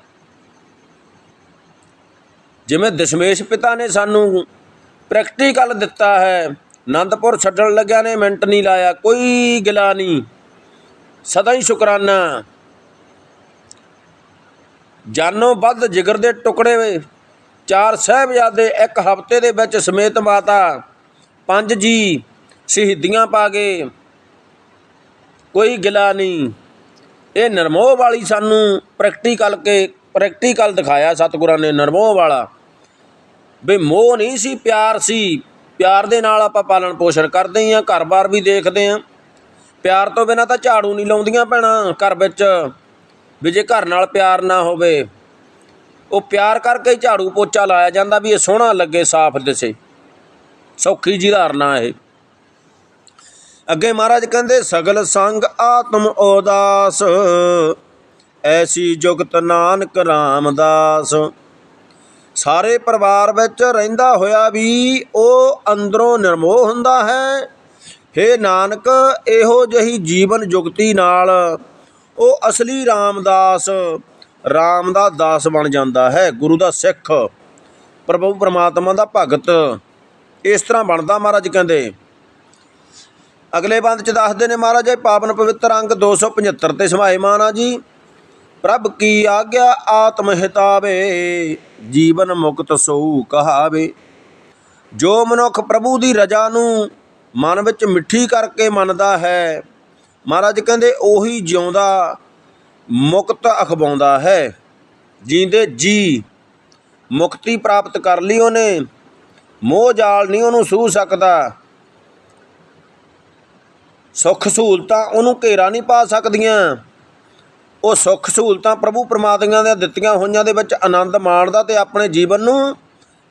[SPEAKER 1] ਜਿਵੇਂ ਦਸ਼ਮੇਸ਼ ਪਿਤਾ ਨੇ ਸਾਨੂੰ ਪ੍ਰੈਕਟੀਕਲ ਦਿੱਤਾ ਹੈ ਅਨੰਦਪੁਰ ਛੱਡਣ ਲੱਗਿਆ ਨੇ ਮਿੰਟ ਨਹੀਂ ਲਾਇਆ, ਕੋਈ ਗਿਲਾ ਨਹੀਂ। ਸਦਾ ਹੀ ਸ਼ੁਕਰਾਨਾ। ਜਾਨੋਂ ਵੱਧ ਜਿਗਰ ਦੇ ਟੁਕੜੇ ਵੇ। ਚਾਰ ਸਹਿਬਜ਼ਾਦੇ ਇੱਕ ਹਫ਼ਤੇ ਦੇ ਵਿੱਚ ਸਮੇਤ ਮਾਤਾ, ਪੰਜ ਜੀ ਸ਼ਹੀਦੀਆਂ ਪਾ ਗਏ। ਕੋਈ ਗਿਲਾ ਨਹੀਂ। ਇਹ ਨਰਮੋਹ ਵਾਲੀ ਸਾਨੂੰ ਪ੍ਰੈਕਟੀਕਲ ਕੇ ਪ੍ਰੈਕਟੀਕਲ ਦਿਖਾਇਆ ਸਤਿਗੁਰਾਂ ਨੇ, ਨਰਮੋਹ ਵਾਲਾ। ਵੀ ਮੋਹ ਨਹੀਂ ਸੀ, ਪਿਆਰ ਸੀ। ਪਿਆਰ ਦੇ ਨਾਲ ਆਪਾਂ ਪਾਲਣ ਪੋਸ਼ਣ ਕਰਦੇ ਹਾਂ ਘਰ-ਬਾਰ ਵੀ ਦੇਖਦੇ ਹਾਂ। ਪਿਆਰ ਤੋਂ ਬਿਨਾ ਤਾਂ ਝਾੜੂ ਨਹੀਂ ਲਾਉਂਦੀਆਂ ਭੈਣਾਂ ਘਰ ਵਿੱਚ। ਵੀ ਜੇ ਘਰ ਨਾਲ ਪਿਆਰ ਨਾ ਹੋਵੇ, ਉਹ ਪਿਆਰ ਕਰਕੇ ਹੀ ਝਾੜੂ ਪੋਚਾ ਲਾਇਆ ਜਾਂਦਾ ਵੀ ਇਹ ਸੋਹਣਾ ਲੱਗੇ ਸਾਫ਼ ਦਿਸੇ। ਸੌਖੀ ਜੀ ਧਾਰਨਾ ਇਹ। ਅੱਗੇ ਮਹਾਰਾਜ ਕਹਿੰਦੇ, ਸਗਲ ਸੰਗ ਆਤਮ ਉਦਾਸ, ਐਸੀ ਜੁਗਤ ਨਾਨਕ ਰਾਮਦਾਸ। ਸਾਰੇ ਪਰਿਵਾਰ ਵਿੱਚ ਰਹਿੰਦਾ ਹੋਇਆ ਵੀ ਉਹ ਅੰਦਰੋਂ ਨਿਰਮੋਹ ਹੁੰਦਾ ਹੈ। ਹੇ ਨਾਨਕ, ਇਹੋ ਜਹੀ ਜੀਵਨ ਜੁਗਤੀ ਨਾਲ ਉਹ ਅਸਲੀ ਰਾਮਦਾਸ, ਰਾਮ ਦਾ ਦਾਸ ਬਣ ਜਾਂਦਾ ਹੈ, ਗੁਰੂ ਦਾ ਸਿੱਖ, ਪ੍ਰਭੂ ਪਰਮਾਤਮਾ ਦਾ ਭਗਤ। ਇਸ ਤਰ੍ਹਾਂ ਬਣਦਾ ਮਹਾਰਾਜ ਕਹਿੰਦੇ। ਅਗਲੇ ਬੰਦ ਚ ਦੱਸਦੇ ਨੇ ਮਹਾਰਾਜ, ਇਹ ਪਾਵਨ ਪਵਿੱਤਰ ਅੰਗ 275 ਤੇ ਸਮਾਇਮਾਨ ਆ ਜੀ। ਪ੍ਰਭ ਕੀ ਆਗਿਆ ਆਤਮ ਹਿਤਾਵੇ, ਜੀਵਨ ਮੁਕਤ ਸੋਊ ਕਹਾਵੇ। ਜੋ ਮਨੁੱਖ ਪ੍ਰਭੂ ਦੀ ਰਜਾ ਨੂੰ ਮਨ ਵਿੱਚ ਮਿੱਠੀ ਕਰਕੇ ਮੰਨਦਾ ਹੈ, ਮਹਾਰਾਜ ਕਹਿੰਦੇ ਉਹੀ ਜਿਉਂਦਾ, ਮੁਕਤ ਅਖਵਾਉਂਦਾ ਹੈ। ਜੀਂਦੇ ਜੀ, ਮੁਕਤੀ ਪ੍ਰਾਪਤ ਕਰ ਲਈ ਉਹਨੇ, ਮੋਹ ਜਾਲ ਨਹੀਂ ਉਹਨੂੰ ਸੂ ਸਕਦਾ। ਸੁੱਖ ਸਹੂਲਤਾਂ ਉਹਨੂੰ ਘੇਰਾ ਨਹੀਂ ਪਾ ਸਕਦੀਆਂ। ਉਹ ਸੁੱਖ ਸਹੂਲਤਾਂ ਪ੍ਰਭੂ ਪਰਮਾਤਮਾ ਦੇ ਦਿੱਤੀਆਂ ਹੋਈਆਂ ਦੇ ਵਿੱਚ ਆਨੰਦ ਮਾਣਦਾ ਤੇ ਆਪਣੇ ਜੀਵਨ ਨੂੰ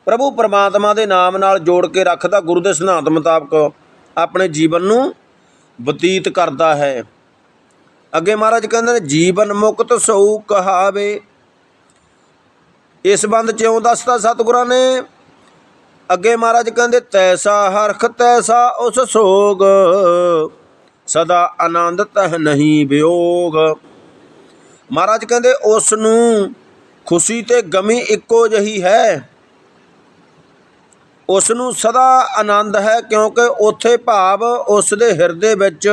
[SPEAKER 1] ਪ੍ਰਭੂ ਪਰਮਾਤਮਾ ਦੇ ਨਾਮ ਨਾਲ ਜੋੜ ਕੇ ਰੱਖਦਾ, ਗੁਰੂ ਦੇ ਸਿਧਾਂਤ ਮੁਤਾਬਕ ਆਪਣੇ ਜੀਵਨ ਨੂੰ ਬਤੀਤ ਕਰਦਾ ਹੈ। ਅੱਗੇ ਮਹਾਰਾਜ ਕਹਿੰਦੇ ਨੇ, ਜੀਵਨ ਮੁਕਤ ਸਉ ਕਹਾਵੇ। ਇਸ ਬੰਦ ਚੋਂ ਦੱਸਦਾ ਸਤਿਗੁਰਾਂ ਨੇ, ਅੱਗੇ ਮਹਾਰਾਜ ਕਹਿੰਦੇ, ਤੈਸਾ ਹਰਖ ਤੈਸਾ ਉਸ ਸੋਗ, ਸਦਾ ਆਨੰਦ ਤਹ ਨਹੀਂ ਵਿਯੋਗ। ਮਹਾਰਾਜ ਕਹਿੰਦੇ ਉਸ ਨੂੰ ਖੁਸ਼ੀ ਤੇ ਗਮੀ ਇੱਕੋ ਜਹੀ ਹੈ। ਉਸ ਨੂੰ ਸਦਾ ਆਨੰਦ ਹੈ ਕਿਉਂਕਿ ਉਥੇ ਭਾਵ ਉਸ ਦੇ ਹਿਰਦੇ ਵਿੱਚ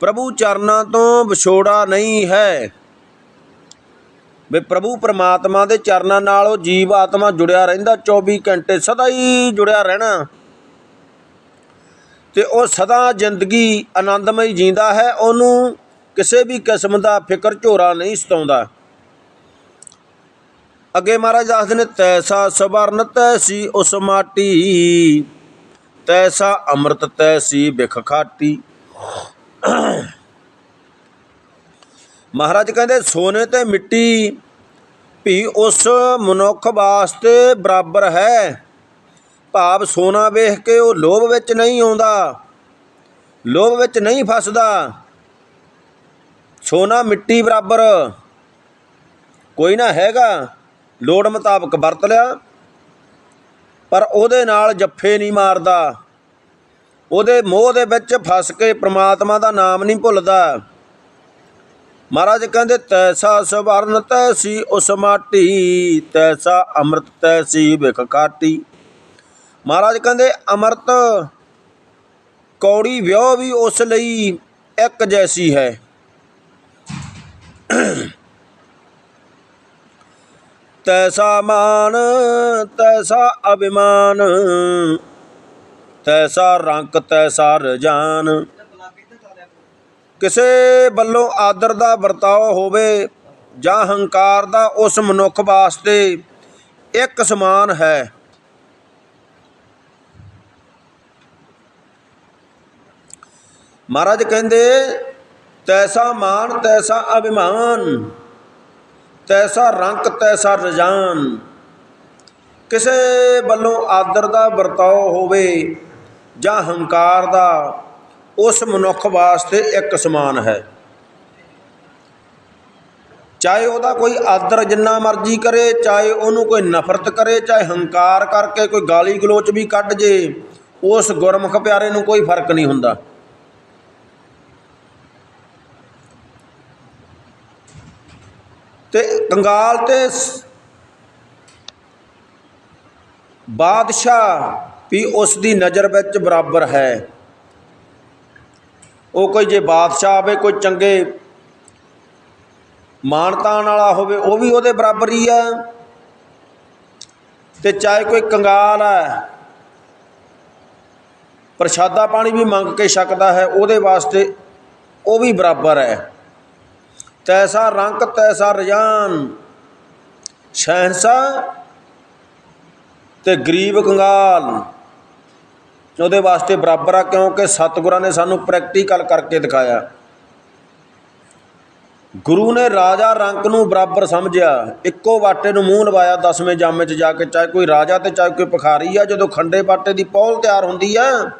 [SPEAKER 1] ਪ੍ਰਭੂ ਚਰਨਾਂ ਤੋਂ ਵਿਛੋੜਾ ਨਹੀਂ ਹੈ। ਵੀ ਪ੍ਰਭੂ ਪਰਮਾਤਮਾ ਦੇ ਚਰਨਾਂ ਨਾਲ ਉਹ ਜੀਵ ਆਤਮਾ ਜੁੜਿਆ ਰਹਿੰਦਾ 24 ਘੰਟੇ ਸਦਾ ਹੀ ਜੁੜਿਆ ਰਹਿਣਾ। ਤੇ ਉਹ ਸਦਾ ਜ਼ਿੰਦਗੀ ਆਨੰਦਮਈ ਜੀਂਦਾ ਹੈ। ਉਹਨੂੰ ਕਿਸੇ ਵੀ ਕਿਸਮ ਦਾ ਫਿਕਰ ਝੋਰਾ ਨਹੀਂ ਸਤਾਉਂਦਾ। ਅੱਗੇ ਮਹਾਰਾਜ ਦੱਸਦੇ ਨੇ, ਤੈਸਾ ਸਵਰਨ ਤੈਸੀ ਉਸ ਮਾਟੀ, ਤੈਸਾ ਅੰਮ੍ਰਿਤ ਤੈਸੀ ਬਿਖ ਖਾਟੀ। ਮਹਾਰਾਜ ਕਹਿੰਦੇ, ਸੋਨੇ ਤੇ ਮਿੱਟੀ ਵੀ ਉਸ ਮਨੁੱਖ ਵਾਸਤੇ ਬਰਾਬਰ ਹੈ। ਭਾਵ ਸੋਨਾ ਵੇਖ ਕੇ ਉਹ ਲੋਭ ਵਿੱਚ ਨਹੀਂ ਆਉਂਦਾ, ਲੋਭ ਵਿੱਚ ਨਹੀਂ ਫਸਦਾ। ਸੋਨਾ ਮਿੱਟੀ ਬਰਾਬਰ। ਕੋਈ ਨਾ ਹੈਗਾ। ਲੋੜ ਮੁਤਾਬਕ ਵਰਤ ਲਿਆ। ਪਰ ਉਹਦੇ ਨਾਲ ਜੱਫੇ ਨਹੀਂ ਮਾਰਦਾ। ਉਹਦੇ ਮੋਹ ਦੇ ਵਿੱਚ ਫਸ ਕੇ ਪ੍ਰਮਾਤਮਾ ਦਾ ਨਾਮ ਨਹੀਂ ਭੁੱਲਦਾ। ਮਹਾਰਾਜ ਕਹਿੰਦੇ, ਤੈਸਾ ਸਵਰਨ ਤੈਸੀ ਉਸ ਮਾਟੀ, ਤੈਸਾ ਅੰਮ੍ਰਿਤ ਤੈਸੀ ਵਿਖ ਕਾਟੀ। ਮਹਾਰਾਜ ਕਹਿੰਦੇ, ਅੰਮ੍ਰਿਤ ਕੌੜੀ ਵਿਉ ਵੀ ਉਸ ਲਈ ਇੱਕ ਜੈਸੀ ਹੈ। [CLEARS THROAT] ਤੈਸਾ ਮਾਨ, ਤੈਸਾ ਅਭਿਮਾਨ, ਤੈਸਾ ਰੰਕ, ਤੈਸਾ ਰਜਾਨ ਕਿਸੇ ਵੱਲੋਂ ਆਦਰ ਦਾ ਵਰਤਾਓ ਹੋਵੇ ਜਾਂ ਹੰਕਾਰ ਦਾ, ਉਸ ਮਨੁੱਖ ਵਾਸਤੇ ਇੱਕ ਸਮਾਨ ਹੈ। ਮਹਾਰਾਜ ਕਹਿੰਦੇ ਤੈਸਾ ਮਾਨ ਤੈਸਾ ਅਭਿਮਾਨ, ਤੈਸਾ ਰੰਕ, ਤੈਸਾ ਰਜਾਨ ਕਿਸੇ ਵੱਲੋਂ ਆਦਰ ਦਾ ਵਰਤਾਓ ਹੋਵੇ ਜਾਂ ਹੰਕਾਰ ਦਾ, ਉਸ ਮਨੁੱਖ ਵਾਸਤੇ ਇੱਕ ਸਮਾਨ ਹੈ। ਚਾਹੇ ਉਹਦਾ ਕੋਈ ਆਦਰ ਜਿੰਨਾ ਮਰਜ਼ੀ ਕਰੇ, ਚਾਹੇ ਉਹਨੂੰ ਕੋਈ ਨਫ਼ਰਤ ਕਰੇ, ਚਾਹੇ ਹੰਕਾਰ ਕਰਕੇ ਕੋਈ ਗਾਲੀ ਗਲੋਚ ਵੀ ਕੱਢ ਜੇ, ਉਸ ਗੁਰਮੁਖ ਪਿਆਰੇ ਨੂੰ ਕੋਈ ਫ਼ਰਕ ਨਹੀਂ ਹੁੰਦਾ। ਤੇ ਕੰਗਾਲ ਤੇ ਬਾਦਸ਼ਾਹ ਵੀ ਉਸ ਦੀ ਨਜ਼ਰ ਵਿੱਚ ਬਰਾਬਰ ਹੈ। ਉਹ ਕੋਈ ਜੇ ਬਾਦਸ਼ਾਹ ਆਵੇ ਕੋਈ ਚੰਗੇ ਮਾਨਤਾਨ ਵਾਲਾ ਹੋਵੇ, ਉਹ ਵੀ ਉਹਦੇ ਬਰਾਬਰ ਹੀ ਆ। ਤੇ ਚਾਹੇ ਕੋਈ ਕੰਗਾਲ ਹੈ ਪ੍ਰਸ਼ਾਦਾ ਪਾਣੀ ਵੀ ਮੰਗ ਕੇ ਛਕਦਾ ਹੈ, ਉਹਦੇ ਵਾਸਤੇ ਉਹ ਵੀ ਬਰਾਬਰ ਹੈ। ਤੈਸਾ ਰੰਕ ਤੈਸਾ ਰਜਾਨ ਸ਼ਹਿਨਸ਼ਾਹ ਤੇ ਗਰੀਬ ਕੰਗਾਲ। ਉਹਦੇ ਵਾਸਤੇ ਬਰਾਬਰ ਆ, ਕਿਉਂਕਿ ਸਤਿਗੁਰਾਂ ਨੇ ਸਾਨੂੰ ਪ੍ਰੈਕਟੀਕਲ ਕਰਕੇ ਦਿਖਾਇਆ। ਗੁਰੂ ਨੇ ਰਾਜਾ ਰੰਕ ਨੂੰ ਬਰਾਬਰ ਸਮਝਿਆ। ਇੱਕੋ ਬਾਟੇ ਨੂੰ ਮੂੰਹ ਲਵਾਇਆ ਦਸਵੇਂ ਜਾਮੇ 'ਚ ਜਾ ਕੇ, ਚਾਹੇ ਕੋਈ ਰਾਜਾ ਤੇ ਚਾਹੇ ਕੋਈ ਭਖਾਰੀ ਆ, ਜਦੋਂ ਖੰਡੇ ਬਾਟੇ ਦੀ ਪੌਲ ਤਿਆਰ ਹੁੰਦੀ ਆ,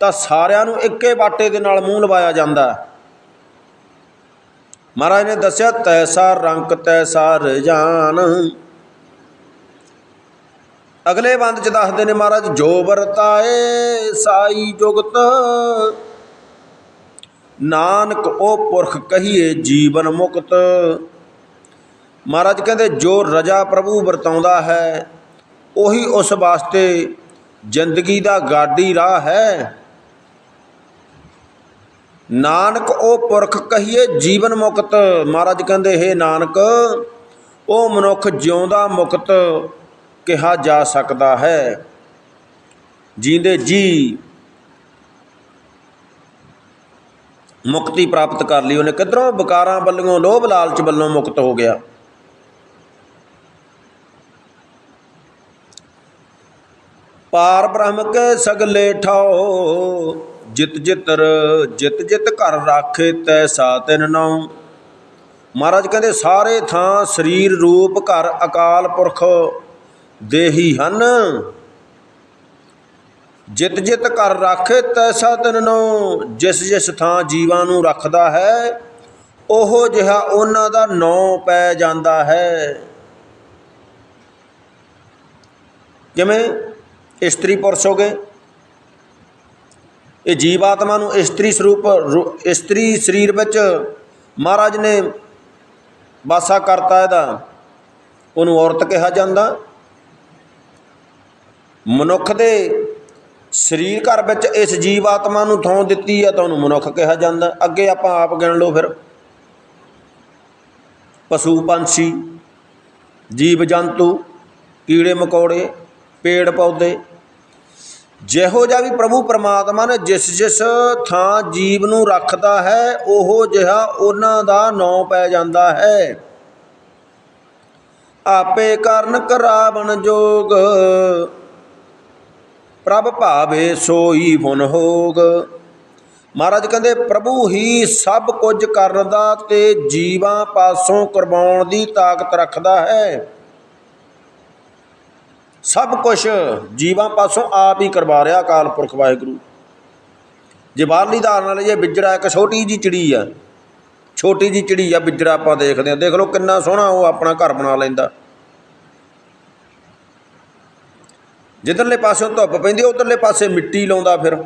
[SPEAKER 1] ਤਾਂ ਸਾਰਿਆਂ ਨੂੰ ਇੱਕੇ ਬਾਟੇ ਦੇ ਨਾਲ ਮੂੰਹ ਲਵਾਇਆ ਜਾਂਦਾ। ਮਹਾਰਾਜ ਨੇ ਦੱਸਿਆ, ਤੈਸਾ ਰੰਗ ਤੈਸਾ ਰਜਾਨ ਅਗਲੇ ਬੰਦ ਚ ਦੱਸਦੇ ਨੇ ਮਹਾਰਾਜ, ਜੋ ਵਰਤਾਏ ਸਾਈ ਜੁਗਤ, ਨਾਨਕ ਉਹ ਪੁਰਖ ਕਹੀਏ ਜੀਵਨ ਮੁਕਤ। ਮਹਾਰਾਜ ਕਹਿੰਦੇ, ਜੋ ਰਜਾ ਪ੍ਰਭੂ ਵਰਤਾਉਂਦਾ ਹੈ, ਉਹੀ ਉਸ ਵਾਸਤੇ ਜ਼ਿੰਦਗੀ ਦਾ ਗਾਡੀ ਰਾਹ ਹੈ। ਨਾਨਕ ਉਹ ਪੁਰਖ ਕਹੀਏ ਜੀਵਨ ਮੁਕਤ। ਮਹਾਰਾਜ ਕਹਿੰਦੇ, ਹੈ ਨਾਨਕ, ਉਹ ਮਨੁੱਖ ਜਿਉਂਦਾ ਮੁਕਤ ਕਿਹਾ ਜਾ ਸਕਦਾ ਹੈ। ਜੀਂਦੇ ਜੀ ਮੁਕਤੀ ਪ੍ਰਾਪਤ ਕਰ ਲਈ। ਉਹਨੇ ਕਿਧਰੋਂ ਵਿਕਾਰਾਂ ਵੱਲੋਂ, ਲੋਭ ਲਾਲਚ ਵੱਲੋਂ ਮੁਕਤ ਹੋ ਗਿਆ। ਪਾਰ ਬ੍ਰਹਮ ਕੇ ਸਗਲੇ ਠਾਓ ਜਿਤ ਜਿਤਰ, ਜਿਤ ਜਿਤ ਘਰ ਰਾਖੇ ਤੈਸਾ ਤਿਨ ਨਉ ਮਹਾਰਾਜ ਕਹਿੰਦੇ, ਸਾਰੇ ਥਾਂ ਸਰੀਰ ਰੂਪ ਘਰ ਅਕਾਲ ਪੁਰਖ ਦੇਹੀ ਹਨ। ਜਿਤ ਜਿਤ ਘਰ ਰਾਖੇ ਤੈਸਾ ਤਿਨ ਨਉ ਜਿਸ ਜਿਸ ਥਾਂ ਜੀਵਾਂ ਨੂੰ ਰੱਖਦਾ ਹੈ, ਉਹ ਜਿਹਾ ਉਹਨਾਂ ਦਾ ਨੌ ਪੈ ਜਾਂਦਾ ਹੈ। ਕਿਵੇਂ? ਇਸਤਰੀ ਪੁਰਸ਼ ਹੋ ਗਏ। ਇਹ ਜੀਵ ਆਤਮਾ ਨੂੰ ਇਸਤਰੀ ਸਰੂਪ, ਰੂ- ਇਸਤਰੀ ਸਰੀਰ ਵਿੱਚ ਮਹਾਰਾਜ ਨੇ ਵਾਸਾ ਕਰਤਾ ਇਹਦਾ। ਉਹਨੂੰ ਔਰਤ ਕਿਹਾ ਜਾਂਦਾ। ਮਨੁੱਖ ਦੇ ਸਰੀਰ ਘਰ ਵਿੱਚ ਇਸ ਜੀਵ ਆਤਮਾ ਨੂੰ ਥਾਂ ਦਿੱਤੀ ਹੈ ਤਾਂ ਉਹਨੂੰ ਮਨੁੱਖ ਕਿਹਾ ਜਾਂਦਾ। ਅੱਗੇ ਆਪਾਂ ਆਪ ਗਿਣ ਲਓ ਫਿਰ। ਪਸ਼ੂ, ਪੰਛੀ, ਜੀਵ, ਜੰਤੂ, ਕੀੜੇ, ਮਕੌੜੇ, ਪੇੜ, ਪੌਦੇ ਜਿਹੋ ਜਿਹਾ ਵੀ ਪ੍ਰਭੂ ਪਰਮਾਤਮਾ ਨੇ ਜਿਸ ਜਿਸ ਥਾਂ ਜੀਵ ਨੂੰ ਰੱਖਦਾ ਹੈ, ਉਹੋ ਜਿਹਾ ਉਹਨਾਂ ਦਾ ਨਾਂ ਪੈ ਜਾਂਦਾ ਹੈ। ਆਪੇ ਕਰਨ ਕਰਾਵਣ ਜੋਗ, ਪ੍ਰਭ ਭਾਵੇ ਸੋਈ ਫੁਨ ਹੋਗ। ਮਹਾਰਾਜ ਕਹਿੰਦੇ, ਪ੍ਰਭੂ ਹੀ ਸਭ ਕੁਝ ਕਰਨ ਦਾ ਤੇ ਜੀਵਾਂ ਪਾਸੋਂ ਕਰਵਾਉਣ ਦੀ ਤਾਕਤ ਰੱਖਦਾ ਹੈ। ਸਭ ਕੁਝ ਜੀਵਾਂ ਪਾਸੋਂ ਆਪ ਹੀ ਕਰਵਾ ਰਿਹਾ ਅਕਾਲ ਪੁਰਖ ਵਾਹਿਗੁਰੂ। ਜੇ ਬਾਹਰਲੀ ਧਾਰਨ ਨਾਲ ਜੇ ਬਿਜੜਾ, ਇੱਕ ਛੋਟੀ ਜੀ ਚਿੜੀ ਆ, ਛੋਟੀ ਜੀ ਚਿੜੀ ਆ, ਬਿਜੜਾ ਆਪਾਂ ਦੇਖਦੇ ਆ ਦੇਖ ਲਓ ਕਿੰਨਾ ਸੋਹਣਾ ਉਹ ਆਪਣਾ ਘਰ ਬਣਾ ਲੈਂਦਾ। ਜਿੱਧਰਲੇ ਪਾਸਿਓਂ ਧੁੱਪ ਪੈਂਦੀ, ਉਧਰਲੇ ਪਾਸੇ ਮਿੱਟੀ ਲਾਉਂਦਾ ਫਿਰ।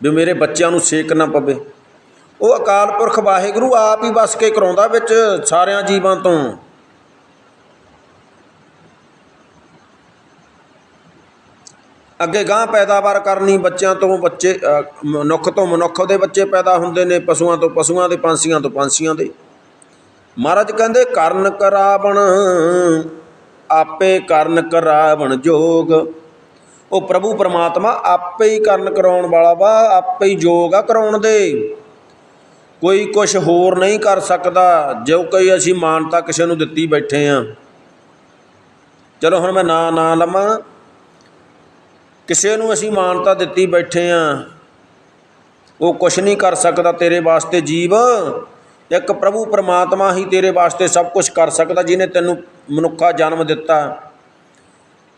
[SPEAKER 1] ਵੀ ਮੇਰੇ ਬੱਚਿਆਂ ਨੂੰ ਸੇਕ ਨਾ ਪਵੇ। ਉਹ ਅਕਾਲ ਪੁਰਖ ਵਾਹਿਗੁਰੂ ਆਪ ਹੀ ਵਸ ਕੇ ਕਰਾਉਂਦਾ ਵਿੱਚ ਸਾਰਿਆਂ ਜੀਵਾਂ ਤੋਂ। ਅੱਗੇ ਗਾਂ ਪੈਦਾਵਾਰ ਕਰਨੀ, ਬੱਚਿਆਂ ਤੋਂ ਬੱਚੇ ਮਨੁੱਖ ਤੋਂ ਮਨੁੱਖ ਦੇ ਬੱਚੇ ਪੈਦਾ ਹੁੰਦੇ ਨੇ, ਪਸ਼ੂਆਂ ਤੋਂ ਪਸ਼ੂਆਂ ਦੇ, ਪੰਛੀਆਂ ਤੋਂ ਪੰਛੀਆਂ ਦੇ। ਮਹਾਰਾਜ ਕਹਿੰਦੇ, ਕਰਨ ਕਰਾਵਣ, ਆਪੇ ਕਰਨ ਕਰਾਵਣ ਜੋਗ। ਉਹ ਪ੍ਰਭੂ ਪਰਮਾਤਮਾ ਆਪੇ ਹੀ ਕਰਨ ਕਰਾਉਣ ਵਾਲਾ ਵਾ, ਆਪੇ ਹੀ ਜੋਗ ਆ ਕਰਾਉਣ ਦੇ। ਕੋਈ ਕੁਝ ਹੋਰ ਨਹੀਂ ਕਰ ਸਕਦਾ ਜੋ ਕੋਈ ਅਸੀਂ ਮਾਨਤਾ ਕਿਸੇ ਨੂੰ ਦਿੱਤੀ ਬੈਠੇ ਆ। ਚਲੋ ਹੁਣ ਮੈਂ ਨਾਂ ਨਾ ਲਵਾਂ। ਕਿਸੇ ਨੂੰ ਅਸੀਂ ਮਾਨਤਾ ਦਿੱਤੀ ਬੈਠੇ ਆ, ਉਹ ਕੁਛ ਨਹੀਂ ਕਰ ਸਕਦਾ ਤੇਰੇ ਵਾਸਤੇ ਜੀਵ। ਇੱਕ ਪ੍ਰਭੂ ਪਰਮਾਤਮਾ ਹੀ ਤੇਰੇ ਵਾਸਤੇ ਸਭ ਕੁਝ ਕਰ ਸਕਦਾ ਜਿਹਨੇ ਤੈਨੂੰ ਮਨੁੱਖਾ ਜਨਮ ਦਿੱਤਾ।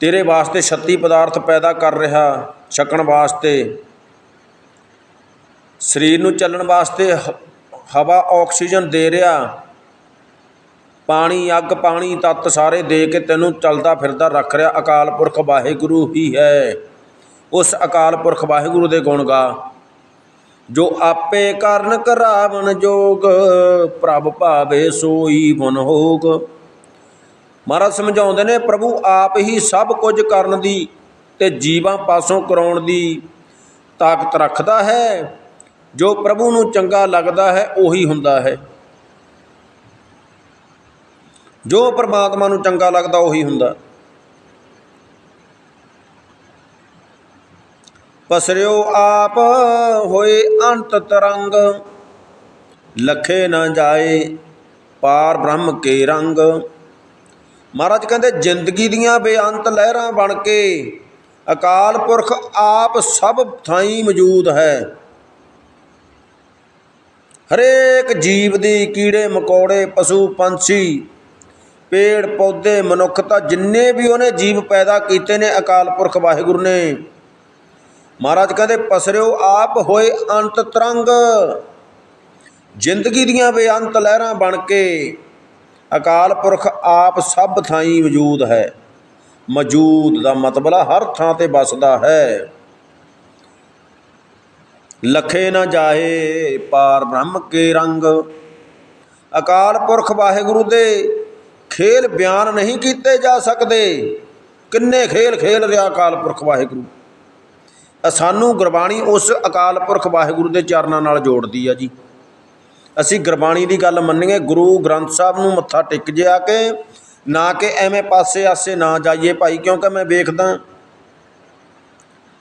[SPEAKER 1] ਤੇਰੇ ਵਾਸਤੇ ਛੱਤੀ ਪਦਾਰਥ ਪੈਦਾ ਕਰ ਰਿਹਾ ਛਕਣ ਵਾਸਤੇ। ਸਰੀਰ ਨੂੰ ਚੱਲਣ ਵਾਸਤੇ ਹ- ਹਵਾ ਆਕਸੀਜਨ ਦੇ ਰਿਹਾ। ਪਾਣੀ, ਅੱਗ, ਪਾਣੀ, ਤੱਤ ਸਾਰੇ ਦੇ ਕੇ ਤੈਨੂੰ ਚੱਲਦਾ ਫਿਰਦਾ ਰੱਖ ਰਿਹਾ। ਅਕਾਲ ਪੁਰਖ ਵਾਹਿਗੁਰੂ ਹੀ ਹੈ। ਉਸ ਅਕਾਲ ਪੁਰਖ ਵਾਹਿਗੁਰੂ ਦੇ ਗੁਣ ਗਾ। ਜੋ ਆਪੇ ਕਰਨ ਕਰਾਵਨ ਜੋਗ, ਪ੍ਰਭ ਭਾਵੇ ਸੋਈ ਗੁਣ ਹੋਗ। ਮਹਾਰਾਜ ਸਮਝਾਉਂਦੇ ਨੇ, ਪ੍ਰਭੂ, ਆਪ ਹੀ ਸਭ ਕੁਝ ਕਰਨ ਦੀ ਤੇ ਜੀਵਾਂ ਪਾਸੋਂ ਕਰਾਉਣ ਦੀ ਤਾਕਤ ਰੱਖਦਾ ਹੈ। ਜੋ ਪ੍ਰਭੂ ਨੂੰ ਚੰਗਾ ਲੱਗਦਾ ਹੈ, ਉਹੀ ਹੁੰਦਾ ਹੈ। ਜੋ ਪਰਮਾਤਮਾ ਨੂੰ ਚੰਗਾ ਲੱਗਦਾ, ਉਹੀ ਹੁੰਦਾ। ਪਸਰਿਓ ਆਪ ਹੋਏ ਅੰਤ ਤਰੰਗ। ਲਖੇ ਨਾ ਜਾਏ ਪਾਰ ਬ੍ਰਹਮ ਕੇ ਰੰਗ। ਮਹਾਰਾਜ ਕਹਿੰਦੇ, ਜ਼ਿੰਦਗੀ ਦੀਆਂ ਬੇਅੰਤ ਲਹਿਰਾਂ ਬਣ ਕੇ ਅਕਾਲ ਪੁਰਖ ਆਪ ਸਭ ਥਾਈਂ ਮੌਜੂਦ ਹੈ। ਹਰੇਕ ਜੀਵ ਦੀ ਕੀੜੇ ਮਕੌੜੇ, ਪਸ਼ੂ ਪੰਛੀ, ਪੇੜ ਪੌਦੇ ਮਨੁੱਖਤਾ ਜਿੰਨੇ ਵੀ ਉਹਨੇ ਜੀਵ ਪੈਦਾ ਕੀਤੇ ਨੇ ਅਕਾਲ ਪੁਰਖ ਵਾਹਿਗੁਰੂ ਨੇ। ਮਹਾਰਾਜ ਕਹਿੰਦੇ, ਪਸਰਿਓ ਆਪ ਹੋਏ ਅੰਤ ਤਰੰਗ। ਜ਼ਿੰਦਗੀ ਦੀਆਂ ਬੇਅੰਤ ਲਹਿਰਾਂ ਬਣ ਕੇ, ਅਕਾਲ ਪੁਰਖ ਆਪ ਸਭ ਥਾਈਂ ਮੌਜੂਦ ਹੈ। ਮੌਜੂਦ ਦਾ ਮਤਲਬ ਹਰ ਥਾਂ ਤੇ ਵਸਦਾ ਹੈ। ਲਖੇ ਨਾ ਜਾਏ ਪਾਰ ਬ੍ਰਹਮ ਕੇ ਰੰਗ। ਅਕਾਲ ਪੁਰਖ ਵਾਹਿਗੁਰੂ ਦੇ ਖੇਲ ਬਿਆਨ ਨਹੀਂ ਕੀਤੇ ਜਾ ਸਕਦੇ। ਕਿੰਨੇ ਖੇਲ ਖੇਲ ਰਿਹਾ ਅਕਾਲ ਪੁਰਖ ਵਾਹਿਗੁਰੂ। ਸਾਨੂੰ ਗੁਰਬਾਣੀ ਉਸ ਅਕਾਲ ਪੁਰਖ ਵਾਹਿਗੁਰੂ ਦੇ ਚਰਨਾਂ ਨਾਲ ਜੋੜਦੀ ਆ ਜੀ। ਅਸੀਂ ਗੁਰਬਾਣੀ ਦੀ ਗੱਲ ਮੰਨੀਏ, ਗੁਰੂ ਗ੍ਰੰਥ ਸਾਹਿਬ ਨੂੰ ਮੱਥਾ ਟੇਕ ਜਿਆ ਕੇ, ਨਾ ਕਿ ਐਵੇਂ ਪਾਸੇ ਆਸੇ ਨਾ ਜਾਈਏ ਭਾਈ, ਕਿਉਂਕਿ ਮੈਂ ਵੇਖਦਾ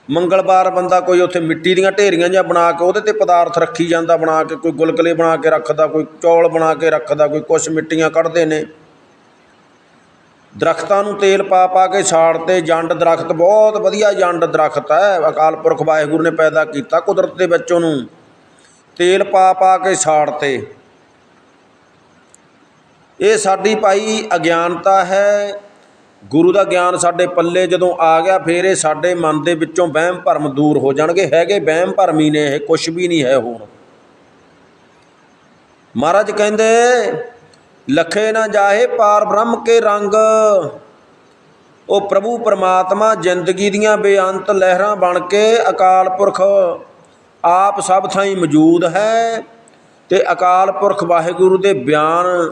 [SPEAKER 1] ਮੰਗਲਵਾਰ ਬੰਦਾ ਕੋਈ ਉੱਥੇ ਮਿੱਟੀ ਦੀਆਂ ਢੇਰੀਆਂ ਜਾਂ ਬਣਾ ਕੇ ਉਹਦੇ ਤੇ ਪਦਾਰਥ ਰੱਖੀ ਜਾਂਦਾ, ਬਣਾ ਕੇ ਕੋਈ ਗੁਲਗੁਲੇ ਬਣਾ ਕੇ ਰੱਖਦਾ, ਕੋਈ ਚੌਲ ਬਣਾ ਕੇ ਰੱਖਦਾ, ਕੋਈ ਕੁਛ ਮਿੱਟੀਆਂ ਕੱਢਦੇ ਨੇ। ਦਰਖਤਾਂ ਨੂੰ ਤੇਲ ਪਾ ਪਾ ਕੇ ਸਾੜ ਤੇ ਜੰਡ ਦਰਖਤ, ਬਹੁਤ ਵਧੀਆ ਜੰਡ ਦਰਖਤ ਹੈ, ਅਕਾਲ ਪੁਰਖ ਵਾਹਿਗੁਰੂ ਨੇ ਪੈਦਾ ਕੀਤਾ ਕੁਦਰਤ ਦੇ ਵਿੱਚ ਉਹਨੂੰ। ਤੇਲ ਪਾ ਪਾ ਕੇ ਸਾੜ ਤੇ। ਇਹ ਸਾਡੀ ਭਾਈ ਅਗਿਆਨਤਾ ਹੈ। ਗੁਰੂ ਦਾ ਗਿਆਨ ਸਾਡੇ ਪੱਲੇ ਜਦੋਂ ਆ ਗਿਆ, ਫਿਰ ਇਹ ਸਾਡੇ ਮਨ ਦੇ ਵਿੱਚੋਂ ਵਹਿਮ ਭਰਮ ਦੂਰ ਹੋ ਜਾਣਗੇ। ਹੈਗੇ ਵਹਿਮ ਭਰਮੀ ਨੇ, ਇਹ ਕੁਝ ਵੀ ਨਹੀਂ ਹੈ ਹੁਣ। ਮਹਾਰਾਜ ਕਹਿੰਦੇ ਲਖੇ ਨਾ ਜਾਹੇ ਪਾਰ ਬ੍ਰਹਮ ਕੇ ਰੰਗ। ਉਹ ਪ੍ਰਭੂ ਪਰਮਾਤਮਾ ਜ਼ਿੰਦਗੀ ਦੀਆਂ ਬੇਅੰਤ ਲਹਿਰਾਂ ਬਣ ਕੇ ਅਕਾਲ ਪੁਰਖ ਆਪ ਸਭ ਥਾਈਂ ਮੌਜੂਦ ਹੈ ਤੇ ਅਕਾਲ ਪੁਰਖ ਵਾਹਿਗੁਰੂ ਦੇ ਬਿਆਨ